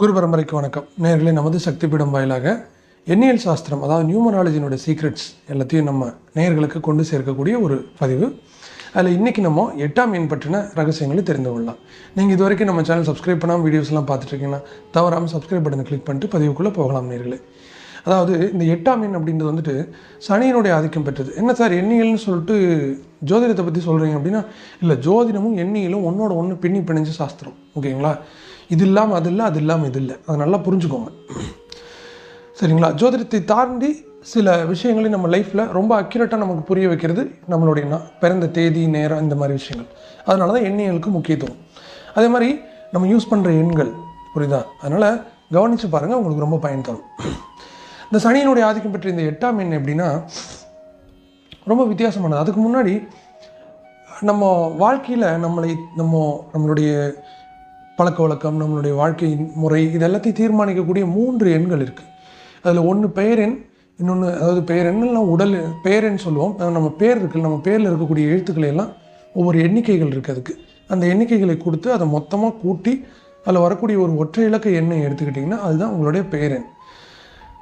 குரு பரம்பரைக்கு வணக்கம். நேர்களே நமது சக்தி பீடம் வாயிலாக எண்ணியல் சாஸ்திரம் அதாவது நியூமராலஜினுடைய சீக்ரெட்ஸ் எல்லாத்தையும் நம்ம நேயர்களுக்கு கொண்டு சேர்க்கக்கூடிய ஒரு பதிவு. அதில் இன்றைக்கி நம்ம எட்டாம் எண் பற்றின ரகசியங்களை தெரிந்து கொள்ளலாம். நீங்கள் இது வரைக்கும் நம்ம சேனல் சப்ஸ்கிரைப் பண்ணாமல் வீடியோஸ்லாம் பார்த்துட்ருக்கீங்கன்னா தவறாமல் சப்ஸ்கிரைப் பட்டனை கிளிக் பண்ணிட்டு பதிவுக்குள்ளே போகலாம் நேர்களே. அதாவது இந்த எட்டாம் எண் அப்படின்றது வந்துட்டு சனியினுடைய ஆதிக்கம் பெற்றது. என்ன சார் எண்ணியல்னு சொல்லிட்டு ஜோதிடத்தை பற்றி சொல்கிறீங்க அப்படின்னா இல்லை ஜோதிடமும் எண்ணியலும் ஒன்றோட ஒன்று பின்னி பிணைஞ்ச சாஸ்திரம். ஓகேங்களா? இது இல்லாமல் அது இல்லை அது இல்லாமல் இது இல்லை அதை நல்லா புரிஞ்சுக்கோங்க. சரிங்களா? ஜோதிடத்தை தாண்டி சில விஷயங்களை நம்ம லைஃப்பில் ரொம்ப அக்யூரேட்டாக நமக்கு புரிய வைக்கிறது நம்மளுடைய நான் பிறந்த தேதி நேரம் இந்த மாதிரி விஷயங்கள். அதனால தான் எண்ணியலுக்கு முக்கியத்துவம். அதே மாதிரி நம்ம யூஸ் பண்ணுற எண்கள் புரியுதா? அதனால் கவனித்து பாருங்கள் உங்களுக்கு ரொம்ப பயன் தரும். இந்த சனியினுடைய ஆதிக்கம் பெற்ற இந்த எட்டாம் எண் எப்படின்னா ரொம்ப வித்தியாசமானது. அதுக்கு முன்னாடி நம்ம வாழ்க்கையில் நம்மளை நம்ம நம்மளுடைய பழக்க வழக்கம் நம்மளுடைய வாழ்க்கையின் முறை இது எல்லாத்தையும் தீர்மானிக்கக்கூடிய மூன்று எண்கள் இருக்குது அதில் ஒன்று பெயரெண் இன்னொன்று அதாவது பெயர் எண்ணெல்லாம் உடல் பெயரென்னு சொல்லுவோம். நம்ம பேர் இருக்குது நம்ம பேரில் இருக்கக்கூடிய எழுத்துக்களை எல்லாம் ஒவ்வொரு எண்ணிக்கைகள் இருக்குது அதுக்கு. அந்த எண்ணிக்கைகளை கொடுத்து அதை மொத்தமாக கூட்டி அதில் வரக்கூடிய ஒரு ஒற்றை இலக்க எண்ணை எடுத்துக்கிட்டிங்கன்னா அதுதான் உங்களுடைய பெயரெண்.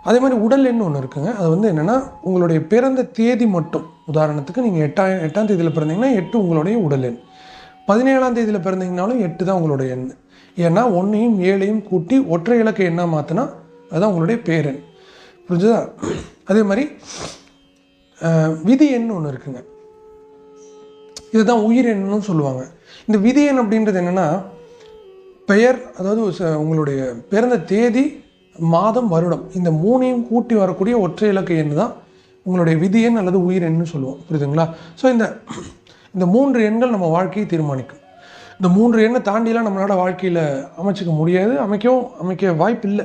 அதே மாதிரி உடல் எண் ஒன்று இருக்குங்க. அது வந்து என்னென்னா உங்களுடைய பிறந்த தேதி மட்டும். உதாரணத்துக்கு நீங்கள் எட்டாம் எட்டாம் தேதியில் பிறந்தீங்கன்னா எட்டு உங்களுடைய உடல் எண். பதினேழாம் தேதியில் பிறந்தீங்கனாலும் எட்டு தான் உங்களுடைய எண். ஏன்னா ஒன்றையும் ஏழையும் கூட்டி ஒற்றை இலக்க என்ன மாற்றினா அதுதான் உங்களுடைய பேரன். புரிஞ்சுதா? அதே மாதிரி விதி எண் ஒன்று இருக்குங்க. இதுதான் உயிர் எண்ணும் சொல்லுவாங்க. இந்த விதி எண் அப்படின்றது என்னென்னா பெயர் அதாவது ச- உங்களுடைய பிறந்த தேதி மாதம் வருடம் இந்த மூணையும் கூட்டி வரக்கூடிய ஒற்றை இலக்க எண் தான் உங்களுடைய விதி எண் அல்லது உயிர் சொல்லுவோம். புரியுதுங்களா? ஸோ இந்த இந்த மூன்று எண்கள் நம்ம வாழ்க்கையை தீர்மானிக்கும். இந்த மூன்று எண்ணை தாண்டிலாம் நம்மளால் வாழ்க்கையில் அமைச்சிக்க முடியாது அமைக்கவும் அமைக்க வாய்ப்பு இல்லை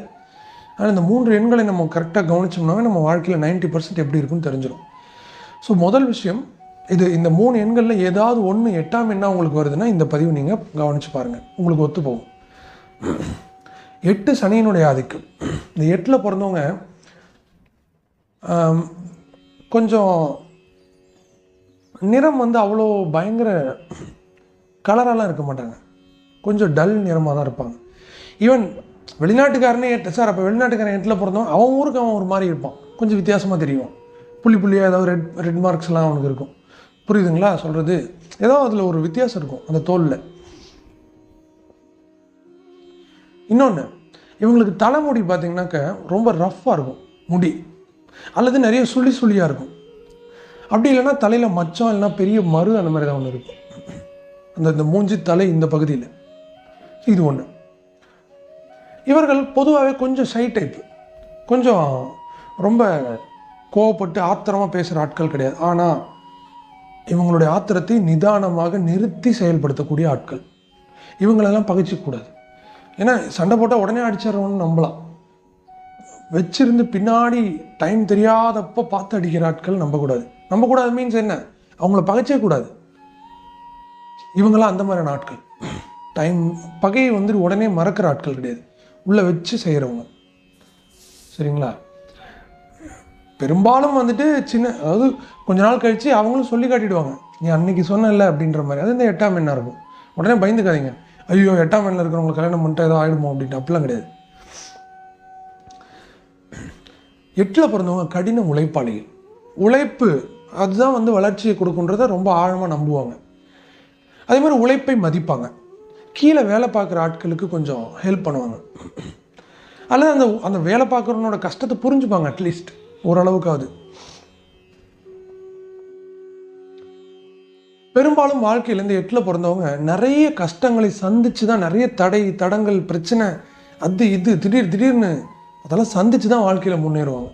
ஆனால் இந்த மூன்று எண்களை நம்ம கரெக்டாக கவனிச்சோம்னாவே நம்ம வாழ்க்கையில் 90% பர்சன்ட் எப்படி இருக்குன்னு தெரிஞ்சிடும் ஸோ முதல் விஷயம் இது இந்த மூணு எண்களில் ஏதாவது ஒன்று எட்டாம் எண்ணாக உங்களுக்கு வருதுன்னா இந்த பதிவு நீங்கள் கவனித்து பாருங்கள் உங்களுக்கு ஒத்து போகும். எட்டு சனியினுடைய ஆதிக்கம். இந்த எட்டில் பிறந்தவங்க கொஞ்சம் நிறம் வந்து அவ்வளோ பயங்கர கலராலாம் இருக்க மாட்டாங்க. கொஞ்சம் டல் நிறமாக தான் இருப்பாங்க. ஈவன் வெளிநாட்டுக்காரனே எட்டு சார் அப்போ வெளிநாட்டுக்காரன் எட்டில் பிறந்தவன் அவன் ஊருக்கு அவன் ஒரு மாதிரி இருப்பான். கொஞ்சம் வித்தியாசமாக தெரியும். புள்ளி புள்ளியாக ஏதாவது ரெட் ரெட் மார்க்ஸ்லாம் அவனுக்கு இருக்கும். புரியுதுங்களா? சொல்கிறது ஏதோ அதில் ஒரு வித்தியாசம் இருக்கும் அந்த தோலில். இன்னொன்று இவங்களுக்கு தலைமுடி பார்த்தீங்கன்னாக்க ரொம்ப ரஃப்பாக இருக்கும் முடி. அல்லது நிறைய சுழி சுழியாக இருக்கும். அப்படி இல்லைன்னா தலையில் மச்சம் இல்லைன்னா பெரிய மரு அந்த மாதிரி தான் ஒன்று இருக்கும். அந்த இந்த மூஞ்சி தலை இந்த பகுதியில். இது ஒன்று இவர்கள் பொதுவாகவே கொஞ்சம் ஷை டைப் கொஞ்சம் ரொம்ப கோவப்பட்டு ஆத்திரமாக பேசுகிற ஆட்கள் கிடையாது. ஆனால் இவங்களுடைய ஆத்திரத்தை நிதானமாக நிறுத்தி செயல்படுத்தக்கூடிய ஆட்கள். இவங்களெல்லாம் பகிச்சிக்கூடாது ஏன்னா சண்டை போட்டால் உடனே அடிச்சிடறவன்னு நம்பலாம். வச்சிருந்து பின்னாடி டைம் தெரியாதப்போ பார்த்து அடிக்கிற ஆட்கள் நம்பக்கூடாது. நம்பக்கூடாது மீன்ஸ் என்ன? அவங்கள பகைச்சே கூடாது இவங்களாம் அந்த மாதிரியான ஆட்கள். டைம் பகையை வந்துட்டு உடனே மறக்கிற ஆட்கள் கிடையாது. உள்ளே வச்சு செய்கிறவங்க சரிங்களா? பெரும்பாலும் வந்துட்டு சின்ன அதாவது கொஞ்ச நாள் கழித்து அவங்களும் சொல்லி காட்டிடுவாங்க. நீ அன்னைக்கு சொன்னல அப்படின்ற மாதிரி. அது இந்த எட்டாம் எண்ணாக இருக்கும். உடனே பயந்துக்காதீங்க. ஐயோ எட்டாம் எண்ணில் இருக்கிறவங்களுக்கு கல்யாணம் பண்ணிட்டு ஏதோ ஆகிடுமோ அப்படின்ட்டு. அப்படிலாம் கிடையாது. எட்டில் பிறந்தவங்க கடின உழைப்பாளிகள். உழைப்பு அதுதான் வந்து வளர்ச்சியை கொடுக்குன்றத ரொம்ப ஆழமாக நம்புவாங்க. அதே மாதிரி உழைப்பை மதிப்பாங்க. கீழே வேலை பார்க்குற ஆட்களுக்கு கொஞ்சம் ஹெல்ப் பண்ணுவாங்க. அல்லது அந்த அந்த வேலை பார்க்குறவனோட கஷ்டத்தை புரிஞ்சுப்பாங்க அட்லீஸ்ட் ஓரளவுக்காவது. பெரும்பாலும் வாழ்க்கையிலேருந்து எட்டில் பிறந்தவங்க நிறைய கஷ்டங்களை சந்தித்து தான் நிறைய தடை தடங்கள் பிரச்சனை அது இது திடீர் திடீர்னு அதெல்லாம் சந்தித்து தான் வாழ்க்கையில் முன்னேறுவாங்க.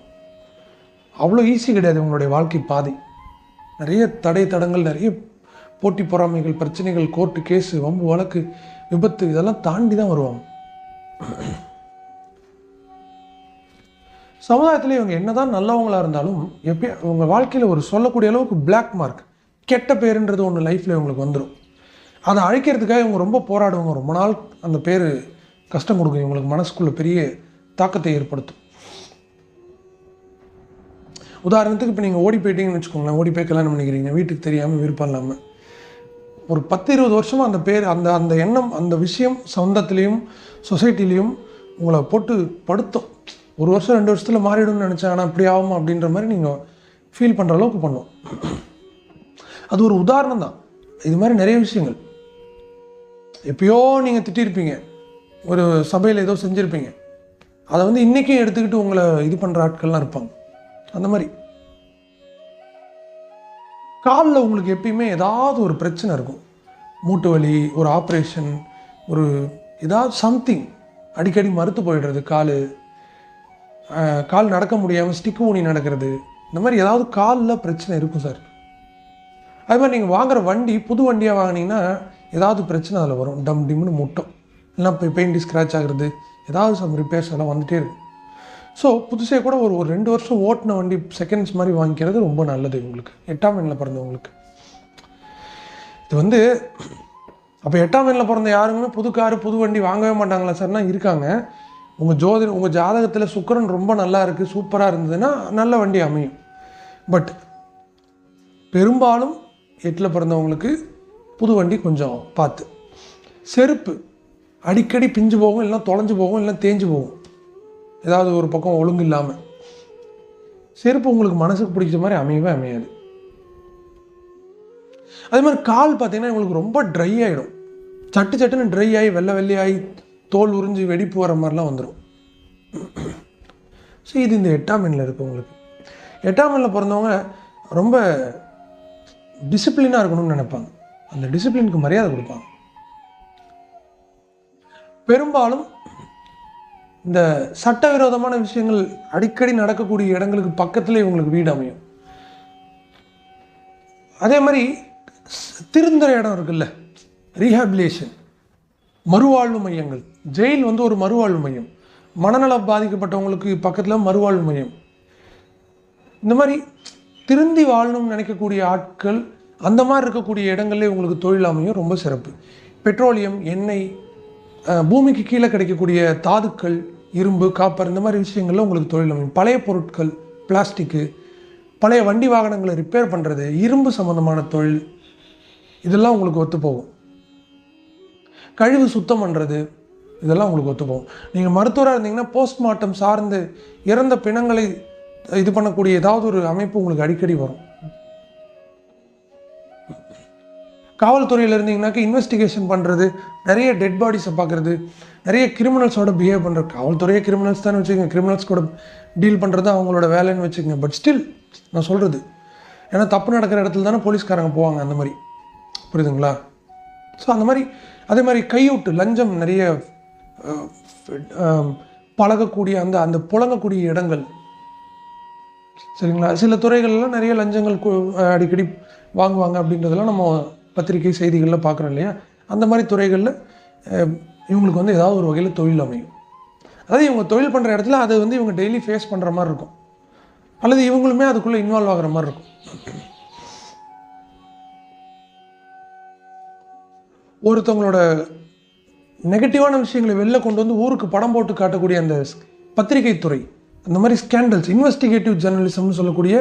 அவ்வளோ ஈஸி கிடையாது உங்களுடைய வாழ்க்கை பாதை. நிறைய தடை தடங்கள் நிறைய போட்டி பொறாமைகள் பிரச்சனைகள் கோர்ட்டு கேஸு வம்பு வழக்கு விபத்து இதெல்லாம் தாண்டி தான் வருவாங்க. சமுதாயத்தில் இவங்க என்னதான் நல்லவங்களாக இருந்தாலும் எப்பயும் இவங்க வாழ்க்கையில் ஒரு சொல்லக்கூடிய அளவுக்கு பிளாக் மார்க் கெட்ட பேருன்றது ஒன்று லைஃப்பில் இவங்களுக்கு வந்துடும் அதை அழைக்கிறதுக்காக இவங்க ரொம்ப போராடுவாங்க. ரொம்ப நாள் அந்த பேர் கஷ்டம் கொடுக்கும். இவங்களுக்கு மனசுக்குள்ளே பெரிய தாக்கத்தை ஏற்படுத்தும். உதாரணத்துக்கு இப்போ நீங்கள் ஓடி போயிட்டீங்கன்னு வச்சுக்கோங்களேன். ஓடி போய் கல்யாணம் பண்ணிக்கிறீங்க. வீட்டுக்கு தெரியாமல் விருப்பம் இல்லாமல் ஒரு பத்து இருபது வருஷமாக அந்த பேர் அந்த அந்த எண்ணம் அந்த விஷயம் சொந்தத்துலேயும் சொசைட்டிலையும் உங்களை போட்டு படுத்தும். ஒரு வருஷம் ரெண்டு வருஷத்தில் மாறிடும்னு நினச்சேன். ஆனால் அப்படி ஆகும் அப்படின்ற மாதிரி நீங்கள் ஃபீல் பண்ணுற அளவுக்கு பண்ணும். அது ஒரு உதாரணம் தான். இது மாதிரி நிறைய விஷயங்கள். எப்பயோ நீங்கள் திட்டிருப்பீங்க. ஒரு சபையில் ஏதோ செஞ்சுருப்பீங்க. அதை வந்து இன்றைக்கும் எடுத்துக்கிட்டு உங்களை இது பண்ணுற ஆட்கள்லாம் இருப்பாங்க. அந்த மாதிரி. காலில் உங்களுக்கு எப்பயுமே ஏதாவது ஒரு பிரச்சனை இருக்கும். மூட்டு வலி ஒரு ஆப்ரேஷன் ஒரு ஏதாவது சம்திங் அடிக்கடி மறுத்து போயிடுறது கால். கால் நடக்க முடியாமல் ஸ்டிக்கு ஊனி நடக்கிறது. இந்த மாதிரி ஏதாவது காலில் பிரச்சனை இருக்கும் சார். அது மாதிரி நீங்கள் வாங்குகிற வண்டி புது வண்டியாக வாங்கினீங்கன்னா ஏதாவது பிரச்சனை அதில் வரும். டம் டிம்னு முட்டும். இல்லைன்னா இப்போ பெயிண்ட் ஸ்க்ராட்ச் ஆகிறது. ஏதாவது சம் ரிப்பேர்ஸ் எல்லாம் வந்துகிட்டே இருக்கும். ஸோ புதுசே கூட ஒரு ஒரு ரெண்டு வருஷம் ஓட்டின வண்டி செகண்ட்ஸ் மாதிரி வாங்கிக்கிறது ரொம்ப நல்லது உங்களுக்கு. எட்டாம் எண்ணில் பிறந்தவங்களுக்கு இது வந்து அப்போ எட்டாம் எண்ணில் பிறந்த யாருமே புது காரு புது வண்டி வாங்கவே மாட்டாங்களா சார்னா இருக்காங்க. உங்கள் ஜோதி உங்கள் ஜாதகத்தில் சுக்கரன் ரொம்ப நல்லா இருக்குது சூப்பராக இருந்ததுன்னா நல்ல வண்டி அமையும். பட் பெரும்பாலும் எட்டில் பிறந்தவங்களுக்கு புது வண்டி கொஞ்சம் பார்த்து. செருப்பு அடிக்கடி பிஞ்சு போகும் இல்லைன்னா தொலைஞ்சு போகும் இல்லைன்னா தேஞ்சு போகும். ஏதாவது ஒரு பக்கம் ஒழுங்கு இல்லாமல் செருப்பு உங்களுக்கு மனசுக்கு பிடிச்ச மாதிரி அமையவே அமையாது. அதே மாதிரி கால் பார்த்தீங்கன்னா உங்களுக்கு ரொம்ப ட்ரை ஆகிடும் சட்டு சட்டுன்னு ட்ரை ஆகி வெள்ளை வெள்ளையாகி தோல் உறிஞ்சு வெடிப்பு வர மாதிரிலாம் வந்துடும் ஸோ இது இந்த எட்டாம் எண்ணில் இருக்குது உங்களுக்கு. எட்டாம் எண்ணில் பிறந்தவங்க ரொம்ப டிசிப்ளினாக இருக்கணும்னு நினைப்பாங்க. அந்த டிசிப்ளினுக்கு மரியாதை கொடுப்பாங்க. பெரும்பாலும் இந்த சட்டவிரோதமான விஷயங்கள் அடிக்கடி நடக்கக்கூடிய இடங்களுக்கு பக்கத்தில் இவங்களுக்கு வீடு அமையும். அதே மாதிரி திருந்துற இடம் இருக்குல்ல ரீஹாபிலேஷன் மறுவாழ்வு மையங்கள். ஜெயில் வந்து ஒரு மறுவாழ்வு மையம். மனநலம் பாதிக்கப்பட்டவங்களுக்கு பக்கத்தில் மறுவாழ்வு மையம். இந்த மாதிரி திருந்தி வாழணும்னு நினைக்கக்கூடிய ஆட்கள் அந்த மாதிரி இருக்கக்கூடிய இடங்கள்லேயே உங்களுக்கு தொழில் அமையும் ரொம்ப சிறப்பு. பெட்ரோலியம் எண்ணெய் பூமிக்கு கீழே கிடைக்கக்கூடிய தாதுக்கள் இரும்பு காப்பர் இந்த மாதிரி விஷயங்கள்லாம் உங்களுக்கு தொழில் அமையும். பழைய பொருட்கள் பிளாஸ்டிக்கு பழைய வண்டி வாகனங்களை ரிப்பேர் பண்ணுறது இரும்பு சம்மந்தமான தொழில் இதெல்லாம் உங்களுக்கு ஒத்து போகும். கழிவு சுத்தம் பண்ணுறது இதெல்லாம் உங்களுக்கு ஒத்து போகும். நீங்கள் மருத்துவராக இருந்தீங்கன்னா போஸ்ட்மார்ட்டம் சார்ந்து இறந்த பிணங்களை இது பண்ணக்கூடிய ஏதாவது ஒரு அமைப்பு உங்களுக்கு அடிக்கடி வரும். காவல்துறையில் இருந்தீங்கன்னாக்கா இன்வெஸ்டிகேஷன் பண்ணுறது நிறைய டெட் பாடிஸை பார்க்குறது நிறைய கிரிமினல்ஸோட பிஹேவ் பண்ணுற காவல்துறையே கிரிமினல்ஸ் தானே வச்சுக்கோங்க. கிரிமினல்ஸ் கூட டீல் பண்ணுறது அவங்களோட வேலைன்னு வச்சுக்கோங்க. பட் ஸ்டில் நான் சொல்கிறது ஏன்னா தப்பு நடக்கிற இடத்துல தானே போலீஸ்காரங்க போவாங்க அந்த மாதிரி. புரியுதுங்களா? ஸோ அந்த மாதிரி அதே மாதிரி கையூட்டு லஞ்சம் நிறைய பழகக்கூடிய அந்த அந்த புழங்கக்கூடிய இடங்கள். சரிங்களா? சில துறைகள்லாம் நிறைய லஞ்சங்கள் கு- அடிக்கடி வாங்குவாங்க அப்படின்றதெல்லாம் நம்ம பத்திரிகை செய்திகளில் பார்க்குறோம் இல்லையா? அந்த மாதிரி துறைகளில் இவங்களுக்கு வந்து ஏதாவது ஒரு வகையில் தொழில் அமையும். அதாவது இவங்க தொழில் பண்ணுற இடத்துல அது வந்து இவங்க டெய்லி ஃபேஸ் பண்ணுற மாதிரி இருக்கும். அல்லது இவங்களுமே அதுக்குள்ளே இன்வால்வ் ஆகுற மாதிரி இருக்கும். ஒருத்தவங்களோட நெகட்டிவான விஷயங்களை வெளில கொண்டு வந்து ஊருக்கு படம் போட்டு காட்டக்கூடிய அந்த பத்திரிகை துறை அந்த மாதிரி ஸ்கேண்டல்ஸ் இன்வெஸ்டிகேட்டிவ் ஜேர்னலிசம்னு சொல்லக்கூடிய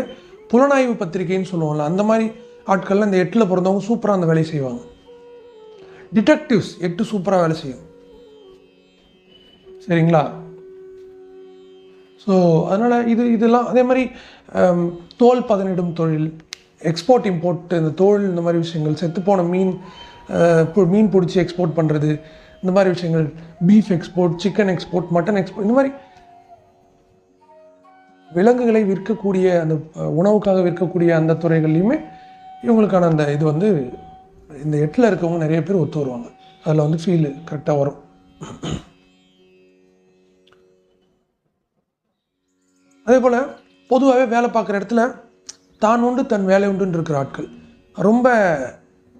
புலனாய்வு பத்திரிகைன்னு சொல்லுவோம்ல அந்த மாதிரி ஆட்களில் இந்த எட்டில் பிறந்தவங்க சூப்பராக அந்த வேலையை செய்வாங்க. டிடெக்டிவ்ஸ் எட்டு சூப்பராக வேலை செய்யும். சரிங்களா? ஸோ அதனால் இது இதெல்லாம் அதே மாதிரி தோல் பதனிடும் தொழில் எக்ஸ்போர்ட் இம்போர்ட் இந்த தோல் இந்த மாதிரி விஷயங்கள் செத்துப்போன மீன் பு- மீன் பிடிச்சி எக்ஸ்போர்ட் பண்ணுறது இந்த மாதிரி விஷயங்கள் beef export chicken export mutton export இந்த மாதிரி விலங்குகளை விற்கக்கூடிய அந்த உணவுக்காக விற்கக்கூடிய அந்த துறைகள்லையுமே இவங்களுக்கான அந்த இது வந்து இந்த எட்டில் இருக்கவங்க நிறைய பேர் ஒத்து வருவாங்க. அதில் வந்து ஃபீல் கரெக்டாக வரும். அதே போல் பொதுவாகவே வேலை பார்க்குற இடத்துல தான் உண்டு தன் வேலை உண்டுன்னு இருக்கிற ஆட்கள். ரொம்ப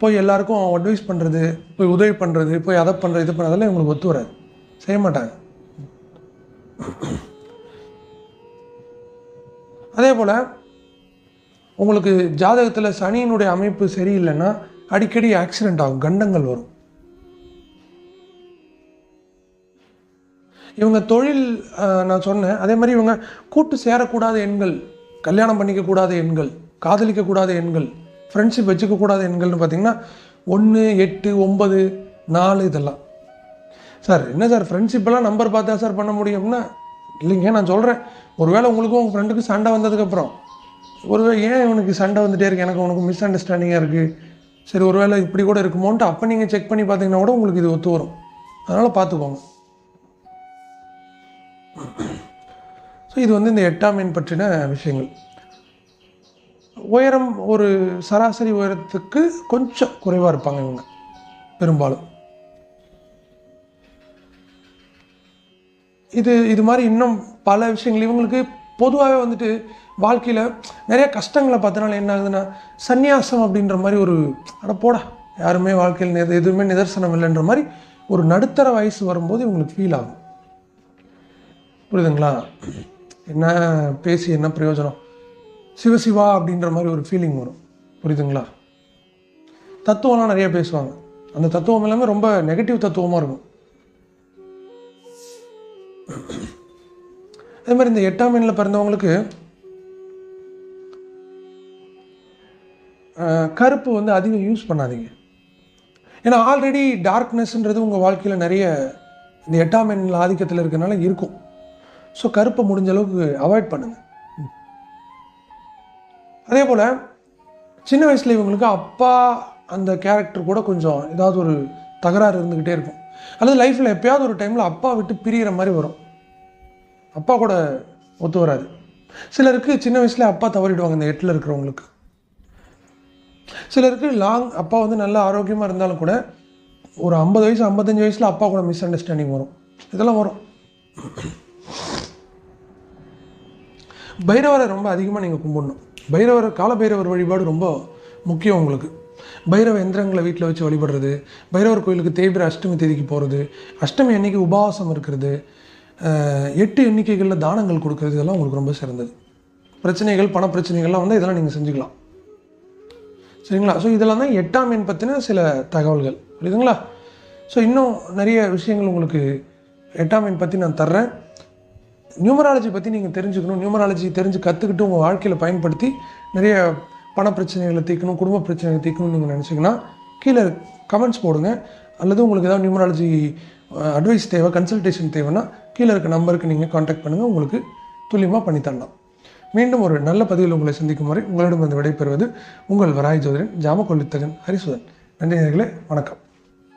போய் எல்லாருக்கும் அட்வைஸ் பண்ணுறது போய் உதவி பண்ணுறது போய் அதை பண்ணுறது இது பண்ணுறதெல்லாம் இவங்களுக்கு ஒத்து வராது. செய்ய மாட்டாங்க. அதே போல் உங்களுக்கு ஜாதகத்தில் சனியினுடைய அமைப்பு சரியில்லைன்னா அடிக்கடி ஆக்சிடெண்ட் ஆகும் கண்டங்கள் வரும். இவங்க தொழில் நான் சொன்னேன் அதே மாதிரி இவங்க கூட்டு சேரக்கூடாத எண்கள் கல்யாணம் பண்ணிக்க கூடாத எண்கள் காதலிக்க கூடாத எண்கள் ஃப்ரெண்ட்ஷிப் வச்சுக்க கூடாத எண்கள்னு பார்த்தீங்கன்னா ஒன்று எட்டு ஒன்பது நாலு இதெல்லாம். சார் என்ன சார் ஃப்ரெண்ட்ஷிப்பெல்லாம் நம்பர் பார்த்தா சார் பண்ண முடியும்னா இல்லைங்க நான் சொல்கிறேன் ஒருவேளை உங்களுக்கும் உங்கள் ஃப்ரெண்டுக்கு சண்டை வந்ததுக்கப்புறம் ஒருவேளை ஏன் இவனுக்கு சண்டை வந்துட்டே இருக்குது எனக்கு உனக்கு மிஸ் அண்டர்ஸ்டாண்டிங்காக இருக்குது சரி ஒருவேளை இப்படி கூட இருக்குமோன்ட்டு அப்போ நீங்கள் செக் பண்ணி பார்த்தீங்கன்னா கூட உங்களுக்கு இது ஒத்து வரும். அதனால் பார்த்துக்கோங்க ஸோ இது வந்து இந்த எட்டாம் எண் பற்றின விஷயங்கள். உயரம் ஒரு சராசரி உயரத்துக்கு கொஞ்சம் குறைவாக இருப்பாங்க இவங்க. பெரும்பாலும். இது இது மாதிரி இன்னும் பல விஷயங்கள் இவங்களுக்கு பொதுவாகவே வந்துட்டு வாழ்க்கையில் நிறைய கஷ்டங்களை பார்த்தனால என்ன ஆகுதுன்னா சந்நியாசம் அப்படின்ற மாதிரி ஒரு அட போடா யாருமே வாழ்க்கையில் நி- எதுவுமே நிதர்சனம் இல்லைன்ற மாதிரி ஒரு நடுத்தர வயசு வரும்போது இவங்களுக்கு ஃபீல் ஆகும். புரியுதுங்களா? என்ன பேசி என்ன பிரயோஜனம்? சிவசிவா அப்படின்ற மாதிரி ஒரு ஃபீலிங் வரும். புரியுதுங்களா? தத்துவம்லாம் நிறைய பேசுவாங்க. அந்த தத்துவம் எல்லாமே ரொம்ப நெகட்டிவ் தத்துவமாக இருக்கும். அதே மாதிரி இந்த எட்டாம் மீனில் பிறந்தவங்களுக்கு கருப்பு வந்து அதிகம் யூஸ் பண்ணாதீங்க. ஏன்னா ஆல்ரெடி டார்க்னஸ்ன்றது உங்கள் வாழ்க்கையில் நிறைய இந்த எட்டாம் எண்ணில் ஆதிக்கத்தில் இருக்கிறனால இருக்கும். ஸோ கருப்பை முடிஞ்ச அளவுக்கு அவாய்ட் பண்ணுங்கள் அதே போல் சின்ன வயசில் இவங்களுக்கு அப்பா அந்த கேரக்டர் கூட கொஞ்சம் ஏதாவது ஒரு தகராறு இருந்துக்கிட்டே இருக்கும். அல்லது லைஃப்பில் எப்பயாவது ஒரு டைமில் அப்பா விட்டு பிரியிற மாதிரி வரும். அப்பா கூட ஒத்து வராது. சிலருக்கு சின்ன வயசில் அப்பா தவறிடுவாங்க இந்த எட்டில் இருக்கிறவங்களுக்கு. சிலருக்கு லாங் அப்பா வந்து நல்ல ஆரோக்கியமாக இருந்தாலும் கூட ஒரு ஐம்பது வயசு ஐம்பத்தஞ்சு வயசில் அப்பா கூட மிஸ் அண்டர்ஸ்டாண்டிங் வரும். இதெல்லாம் வரும். பைரவரை ரொம்ப அதிகமாக நீங்கள் கும்பிடணும். பைரவர் கால பைரவர் வழிபாடு ரொம்ப முக்கியம் உங்களுக்கு. பைரவ எந்திரங்களை வீட்டில் வச்சு வழிபடுறது பைரவர் கோயிலுக்கு தேய்பிர அஷ்டமி தேதிக்கு போகிறது அஷ்டமி அன்னைக்கு உபவாசம் இருக்கிறது எட்டு எண்ணிக்கைகளில் தானங்கள் கொடுக்கறது இதெல்லாம் உங்களுக்கு ரொம்ப சிறந்தது. பிரச்சனைகள் பண பிரச்சனைகள்லாம் வந்து இதெல்லாம் நீங்கள் செஞ்சுக்கலாம். சரிங்களா? ஸோ இதெல்லாம் தான் எட்டாம் எண் பற்றின சில தகவல்கள். புரியுதுங்களா? ஸோ இன்னும் நிறைய விஷயங்கள் உங்களுக்கு எட்டாம் எண் பற்றி நான் தர்றேன். நியூமராலஜி பற்றி நீங்கள் தெரிஞ்சுக்கணும். நியூமராலஜி தெரிஞ்சு கற்றுக்கிட்டு உங்கள் வாழ்க்கையில் பயன்படுத்தி நிறைய பண பிரச்சனைகளை தீர்க்கணும் குடும்ப பிரச்சனைகளை தீர்க்கணும்னு நீங்கள் நினச்சிங்கன்னா கீழே கமெண்ட்ஸ் போடுங்க. அல்லது உங்களுக்கு ஏதாவது நியூமராலஜி அட்வைஸ் தேவை கன்சல்டேஷன் தேவைன்னா கீழே இருக்க நம்பருக்கு நீங்கள் காண்டாக்ட் பண்ணுங்கள் உங்களுக்கு துல்லியமாக பண்ணி தரலாம். மீண்டும் ஒரு நல்ல பதிவில் உங்களை சந்திக்கும் வரை உங்களிடம் வந்து விடைபெறுவது உங்கள் வராய் ஜோதிடன் ஜாமக்கொள்ளித்தகன் ஹரிசுதன். நன்றி நேர்களே வணக்கம்.